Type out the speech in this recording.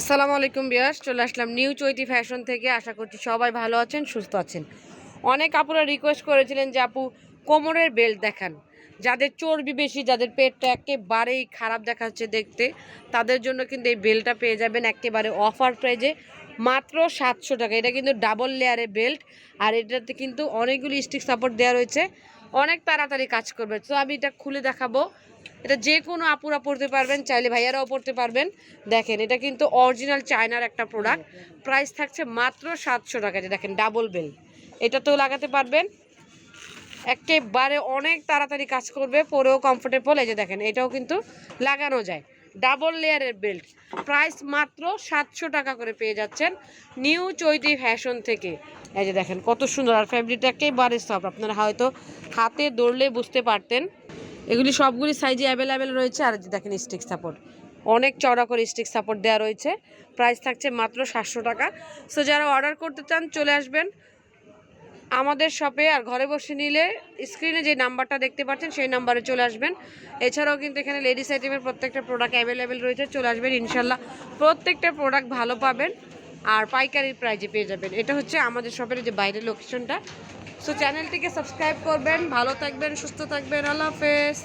আসসালামু আলাইকুম বিয়াস, চলে আসলাম নিউ চৈতি ফ্যাশন থেকে। আশা করছি সবাই ভালো আছেন, সুস্থ আছেন। অনেক আপুরা রিকোয়েস্ট করেছিলেন যে আপু কোমরের বেল্ট দেখান। যাদের চর্বি বেশি, যাদের পেটটা একেবারেই খারাপ দেখাচ্ছে দেখতে, তাদের জন্য কিন্তু এই বেল্টটা পেয়ে যাবেন একেবারে অফার প্রাইজে মাত্র সাতশো টাকা। এটা কিন্তু ডাবল লেয়ারের বেল্ট আর এটাতে কিন্তু অনেকগুলি স্টিক সাপোর্ট দেওয়া রয়েছে। অনেক তাড়াতাড়ি কাজ করবে। তো আমি এটা খুলে দেখাবো। এটা যে কোনো আপুরা পড়তে পারবেন, চাইলে ভাইয়ারাও পড়তে পারবেন। দেখেন, এটা কিন্তু অরিজিনাল চায়নার একটা প্রোডাক্ট প্রাইস থাকছে মাত্র সাতশো টাকা যে দেখেন ডাবল বেল এটাতেও লাগাতে পারবেন। একেবারে অনেক তাড়াতাড়ি কাজ করবে, পরেও কমফোর্টেবল এই যে দেখেন, এটাও কিন্তু লাগানো যায়। ডাবল লেয়ারের বেল্ট প্রাইস মাত্র সাতশো টাকা করে পেয়ে যাচ্ছেন নিউ চৈতি ফ্যাশন থেকে। এই যে দেখেন, কত সুন্দর। আর ফ্যাব্রিকটা একেবারে সফট আপনারা হয়তো হাতে দৌড়লে বুঝতে পারতেন। এগুলি সবগুলি সাইজে অ্যাভেলেবেল রয়েছে আর দেখেন স্টিক সাপোর্ট অনেক চড়া করে স্টিক সাপোর্ট দেওয়া রয়েছে। প্রাইস থাকছে মাত্র সাতশো টাকা। সো যারা অর্ডার করতে চান, চলে আসবেন আমাদের শপে আর ঘরে বসে নিলে স্ক্রিনে যে নাম্বারটা দেখতে পাচ্ছেন, সেই নাম্বারে চলে আসবেন। এছাড়াও কিন্তু এখানে লেডিস আইটেমের প্রত্যেকটা প্রোডাক্ট অ্যাভেলেবেল রয়েছে, চলে আসবেন ইনশাল্লাহ। প্রত্যেকটা প্রোডাক্ট ভালো পাবেন। আর পাইকারি প্রাইজে পেয়ে যাবেন। এটা হচ্ছে আমাদের শপের যে বাইরের লোকেশনটা সো চ্যানেলটিকে সাবস্ক্রাইব করবেন ভালো থাকবেন সুস্থ থাকবেন আল্লাহ হাফেজ।